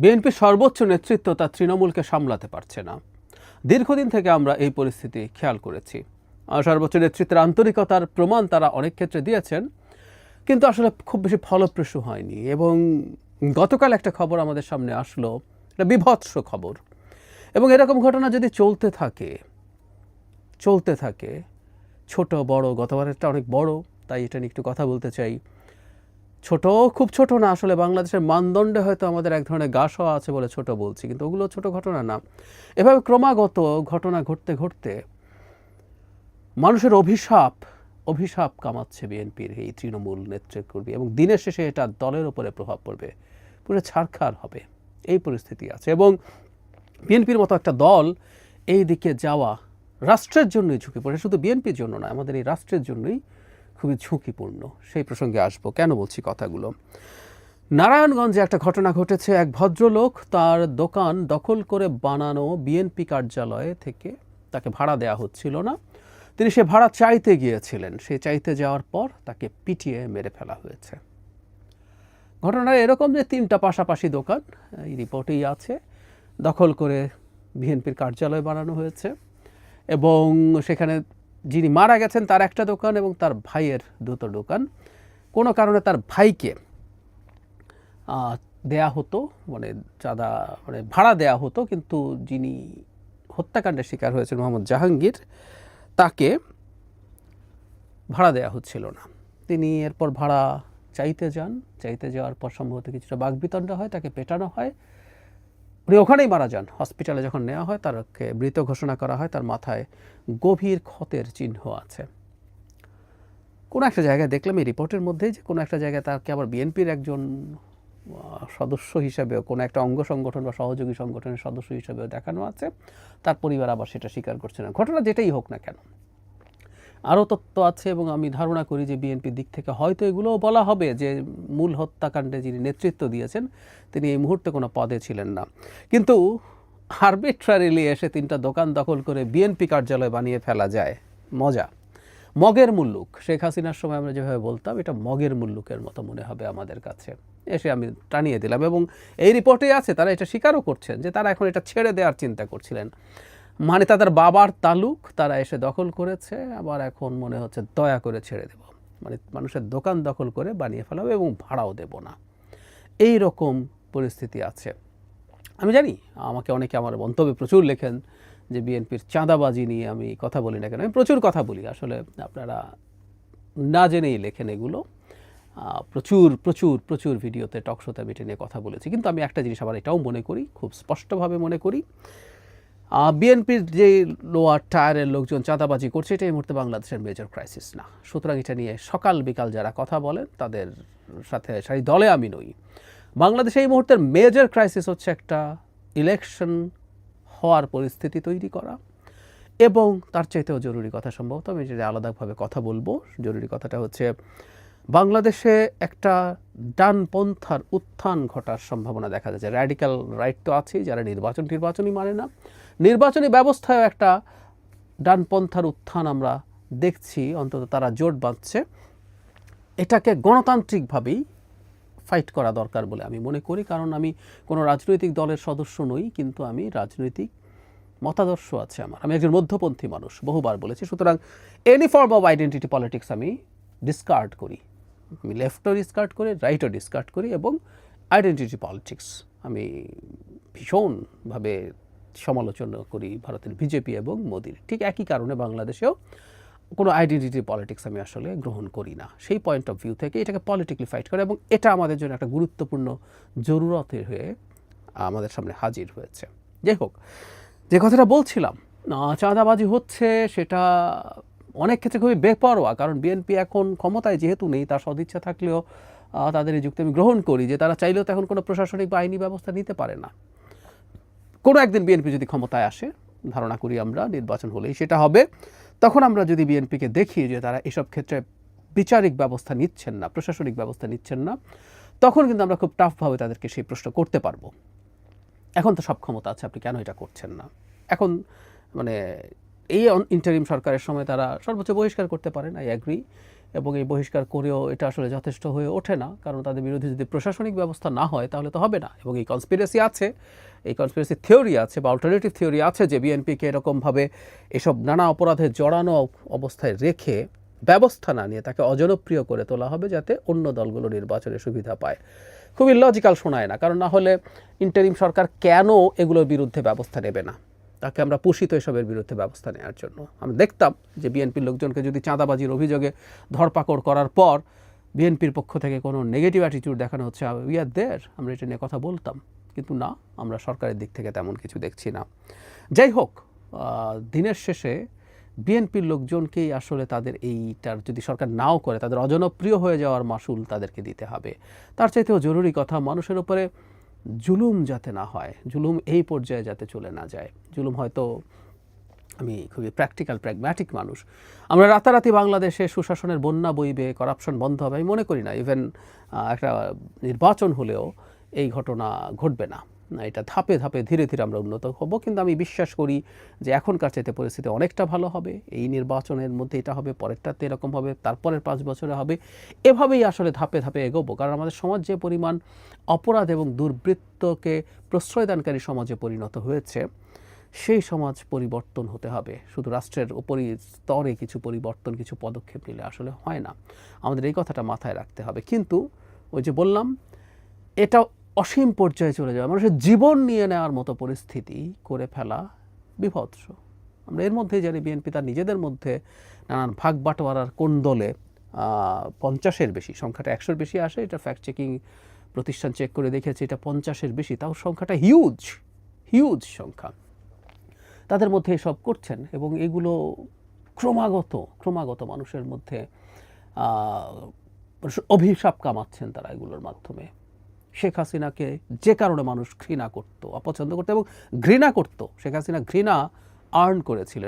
বিএনপির সর্বোচ্চ নেতৃত্ব তার তৃণমূলকে সামলাতে পারছে না। দীর্ঘদিন থেকে আমরা এই পরিস্থিতি খেয়াল করেছি। সর্বোচ্চ নেতৃত্বের আন্তরিকতার প্রমাণ তারা অনেক ক্ষেত্রে দিয়েছেন, কিন্তু আসলে খুব বেশি ফলপ্রসূ হয়নি এবং গতকাল একটা খবর আমাদের সামনে আসলো, এটা বিভৎস খবর। এবং এরকম ঘটনা যদি চলতে থাকে চলতে থাকে, ছোট, বড়, গতবারেরটা অনেক বড়, তাই এটা নিয়ে একটু কথা বলতে চাই। ছোট, খুব ছোট না, আসলে বাংলাদেশের মানদণ্ডে হয়তো আমাদের এক ধরনের গা সওয়া আছে বলে ছোট বলছি, কিন্তু ওগুলো ছোট ঘটনা না। এভাবে ক্রমাগত ঘটনা ঘটতে ঘটতে মানুষের অভিশাপ অভিশাপ কামাচ্ছে বিএনপির এই তৃণমূল নেতৃত্বকর্মী এবং দিনের শেষে এটা দলের ওপরে প্রভাব পড়বে। পুরো ছাড়খার হবে। এই পরিস্থিতি আছে এবং বিএনপির মতো একটা দল এই দিকে যাওয়া রাষ্ট্রের জন্যই ঝুঁকি পড়ে। শুধু বিএনপির জন্য নয়, আমাদের এই রাষ্ট্রের জন্যই খুবই ঝুঁকিপূর্ণ। সেই প্রসঙ্গে আসব। কেন বলছি কথাগুলো? নারায়ণগঞ্জে একটা ঘটনা ঘটেছে। এক ভদ্রলোক তার দোকান দখল করে বানানো বিএনপি কার্যালয়ে থেকে তাকে ভাড়া দেওয়া হচ্ছিল না। তিনি সে ভাড়া চাইতে গিয়েছিলেন। সে চাইতে যাওয়ার পর তাকে পিটিয়ে মেরে ফেলা হয়েছে। ঘটনা এরকম যে তিনটা পাশাপাশি দোকান, এই রিপোর্টেই আছে। দখল করে বিএনপির কার্যালয় বানানো হয়েছে এবং সেখানে যিনি মারা গেছেন তার একটা দোকান এবং তার ভাইয়ের দুটো দোকান। কোনো কারণে তার ভাইকে দেয়া হতো মানে চাঁদা মানে ভাড়া দেয়া হতো, কিন্তু যিনি হত্যাকাণ্ডের শিকার হয়েছেন মোহাম্মদ জাহাঙ্গীর, তাকে ভাড়া দেয়া হচ্ছিল না। তিনি এরপর ভাড়া চাইতে যান। চাইতে যাওয়ার পর সম্ভবত কিছুটা বাগবিতণ্ডা হয়, তাকে পেটানো হয়। উনি ওখানেই মারা যান। হসপিটালে যখন নেওয়া হয় তাকে মৃত ঘোষণা করা হয়, তার মাথায় গভীর ক্ষতের চিহ্ন আছে। কোনো একটা জায়গায় দেখলাম এই রিপোর্টের মধ্যেই যে কোনো একটা জায়গায় তাকে আবার বিএনপির একজন সদস্য হিসাবেও, কোনো একটা অঙ্গ সংগঠন বা সহযোগী সংগঠনের সদস্য হিসাবেও দেখানো আছে। তার পরিবার আবার সেটা স্বীকার করছে না। ঘটনা যেটাই হোক না কেন আরও তত্ত্ব আছে এবং আমি ধারণা করি যে বিএনপির দিক থেকে হয়তো এগুলোও বলা হবে যে মূল হত্যাকাণ্ডে যিনি নেতৃত্ব দিয়েছেন, তিনি এই মুহূর্তে কোনো পদে ছিলেন না। কিন্তু আরবিট্রারিলি এসে তিনটা দোকান দখল করে বিএনপি কার্যালয় বানিয়ে ফেলা যায়। মজা। মগের মুল্লুক, শেখ হাসিনার সময় আমরা যেভাবে বলতাম, এটা মগের মুল্লুকের মতো মনে হবে আমাদের কাছে। এসে আমি টানিয়ে দিলাম এবং এই রিপোর্টে আছে, তারা এটা স্বীকারও করছেন যে তারা এখন এটা ছেড়ে দেওয়ার চিন্তা করছিলেন। মানে তাদের বাবার তালুক তারা এসে দখল করেছে, আবার এখন মনে হচ্ছে দয়া করে ছেড়ে দেব। মানে মানুষের দোকান দখল করে বানিয়ে ফেলাবে এবং ভাড়াও দেব না। এই রকম পরিস্থিতি আছে। আমি জানি, আমাকে অনেকে আমার মন্তব্যে প্রচুর লেখেন যে বিএনপির চাঁদাবাজি নিয়ে আমি কথা বলি না কেন, আমি প্রচুর কথা বলি। আসলে আপনারা না জেনেই লেখেন এগুলো। প্রচুর প্রচুর প্রচুর ভিডিওতে টকশোতে আমি নিয়ে কথা বলেছি। কিন্তু আমি একটা জিনিস আবার এটাও মনে করি, খুব স্পষ্টভাবে মনে করি। বিএনপির যে লোয়ার টায়ারের লোকজন চাঁদাবাজি করছে এটা এই মুহূর্তে বাংলাদেশের মেজর ক্রাইসিস না। সুতরাং এটা নিয়ে সকাল বিকাল যারা কথা বলেন, তাদের সাথে সেই দলে আমি নই। বাংলাদেশে এই মুহূর্তের মেজর ক্রাইসিস হচ্ছে একটা ইলেকশন হওয়ার পরিস্থিতি তৈরি করা। এবং তার চাইতেও জরুরি কথা সম্ভবত, আমি যদি আলাদাভাবে কথা বলব, জরুরি কথাটা হচ্ছে বাংলাদেশে একটা ডানপন্থার উত্থান ঘটার সম্ভাবনা দেখা যাচ্ছে। র্যাডিক্যাল রাইট তো আছেই, যারা নির্বাচন নির্বাচনই মানে না। নির্বাচনী ব্যবস্থায় একটা ডানপন্থার উত্থান আমরা দেখছি, অন্তত তারা জোট বাঁধছে। এটাকে গণতান্ত্রিকভাবেই ফাইট করা দরকার বলে আমি মনে করি, কারণ আমি কোনো রাজনৈতিক দলের সদস্য নই, কিন্তু আমি রাজনৈতিক মতাদর্শ আছে আমার। আমি একজন মধ্যপন্থী মানুষ, বহুবার বলেছি। সুতরাং any form of identity politics আমি ডিসকার্ড করি। লেফটও ডিসকার্ড করি রাইটও ডিসকার্ড করি এবং আইডেন্টিটি পলিটিক্স আমি ভীষণভাবে সমালোচনা করি ভারতের বিজেপি এবং মোদির। ঠিক একই কারণে বাংলাদেশেও কোনো আইডেন্টিটি পলিটিক্স আমি আসলে গ্রহণ করি না। সেই পয়েন্ট অফ ভিউ থেকে এটাকে পলিটিক্যালি ফাইট করে এবং এটা আমাদের জন্য একটা গুরুত্বপূর্ণ জরুরতের হয়ে আমাদের সামনে হাজির হয়েছে। যাই হোক, যে কথাটা বলছিলাম চাঁদাবাজি হচ্ছে সেটা অনেক ক্ষেত্রে খুবই বেপরোয়া, কারণ বিএনপি এখন ক্ষমতায় যেহেতু নেই, তার সদিচ্ছা থাকলেও তাদের এই যুক্তি আমি গ্রহণ করি যে তারা চাইলেও তো এখন কোনো প্রশাসনিক বা আইনি ব্যবস্থা নিতে পারে না। কোনো একদিন বিএনপি যদি ক্ষমতায় আসে, ধারণা করি আমরা, নির্বাচন হলেই সেটা হবে, তখন আমরা যদি বিএনপিকে দেখি যে তারা এসব ক্ষেত্রে বিচারিক ব্যবস্থা নিচ্ছেন না, প্রশাসনিক ব্যবস্থা নিচ্ছেন না, তখন কিন্তু আমরা খুব টাফভাবে তাদেরকে সেই প্রশ্ন করতে পারব। এখন তো সব ক্ষমতা আছে, আপনি কেন এটা করছেন না? এখন মানে এই ইন্টারিম সরকারের সময় তারা সর্বোচ্চ বহিষ্কার করতে পারেন আই অ্যাগ্রি এবং এই বহিষ্কার করেও এটা আসলে যথেষ্ট হয়ে ওঠে না, কারণ তাদের বিরুদ্ধে যদি প্রশাসনিক ব্যবস্থা না হয় তাহলে তো হবে না। এবং এই কনস্পিরেসি আছে, এই কনস্পিরেসি থিওরি আছে বা অল্টারনেটিভ থিওরি আছে যে বিএনপিকে এরকমভাবে এসব নানা অপরাধে জড়ানো অবস্থায় রেখে ব্যবস্থা না নিয়ে তাকে অজনপ্রিয় করে তোলা হবে যাতে অন্য দলগুলো নির্বাচনে সুবিধা পায়। খুবই লজিক্যাল শোনায় না, কারণ না হলে ইন্টারিম সরকার কেন এগুলোর বিরুদ্ধে ব্যবস্থা নেবে না? তাকে আমরা পোষিত এসবের বিরুদ্ধে ব্যবস্থা নেওয়ার জন্য। আমরা দেখতাম যে বিএনপির লোকজনকে যদি চাঁদাবাজির অভিযোগে ধরপাকড় করার পর বিএনপির পক্ষ থেকে কোনো নেগেটিভ অ্যাটিটিউড দেখানো হচ্ছে উই আর দেয়ার আমরা এটা নিয়ে কথা বলতাম। কিন্তু না, আমরা সরকারের দিক থেকে তেমন কিছু দেখছি না। যাই হোক দিনের শেষে বিএনপির লোকজনকেই আসলে তাদের এইটার যদি সরকার নাও করে, তাদের অজনপ্রিয় হয়ে যাওয়ার মাসুল তাদেরকে দিতে হবে। তার চাইতেও জরুরি কথা, মানুষের উপরে জুলুম যাতে না হয়, জুলুম এই পর্যায়ে যাতে চলে না যায়। জুলুম হয়তো আমি খুবই প্র্যাকটিক্যাল প্র্যাগম্যাটিক মানুষ। আমরা রাতারাতি বাংলাদেশে সুশাসনের বন্যা বইবে করাপশন বন্ধ হবে, আমি মনে করি না। ইভেন একটা নির্বাচন হলেও এই ঘটনা ঘটবে না। এটা ধাপে ধাপে ধীরে ধীরে আমরা উন্নত হব। কিন্তু আমি বিশ্বাস করি যে এখনকার চাইতে পরিস্থিতি অনেকটা ভালো হবে। এই নির্বাচনের মধ্যে এটা হবে, পরেরটাতে এরকম হবে, তারপরের পাঁচ বছরে হবে। এভাবেই আসলে ধাপে ধাপে এগোবো। কারণ আমাদের সমাজ যে পরিমাণ অপরাধ এবং দুর্বৃত্তকে প্রশ্রয়দানকারী সমাজে পরিণত হয়েছে, সেই সমাজ পরিবর্তন হতে হবে। শুধু রাষ্ট্রের উপরই স্তরে কিছু পরিবর্তন, কিছু পদক্ষেপ নিলে আসলে হয় না। আমাদের এই কথাটা মাথায় রাখতে হবে। কিন্তু ওই যে বললাম এটা অসীম পর্যায়ে চলে যাওয়া, মানুষের জীবন নিয়ে নেওয়ার মতো পরিস্থিতি করে ফেলা বিভৎস। আমরা এর মধ্যেই জানি বিএনপি তার নিজেদের মধ্যে নানান ভাগ বাটোয়ারার কোন দলে পঞ্চাশের বেশি, সংখ্যাটা একশোর বেশি আসে, এটা ফ্যাক্ট চেকিং প্রতিষ্ঠান চেক করে দেখেছে, এটা পঞ্চাশের বেশি, তাও সংখ্যাটা হিউজ হিউজ সংখ্যা। তাদের মধ্যে এসব করছেন এবং এগুলো ক্রমাগত ক্রমাগত মানুষের মধ্যে অভিশাপ কামাচ্ছেন তারা এগুলোর মাধ্যমে। শেখ হাসিনাকে যে কারণে মানুষ ঘৃণা করত, অপছন্দ করতো এবং ঘৃণা করত, শেখ হাসিনা ঘৃণা আর্ন করেছিলেন।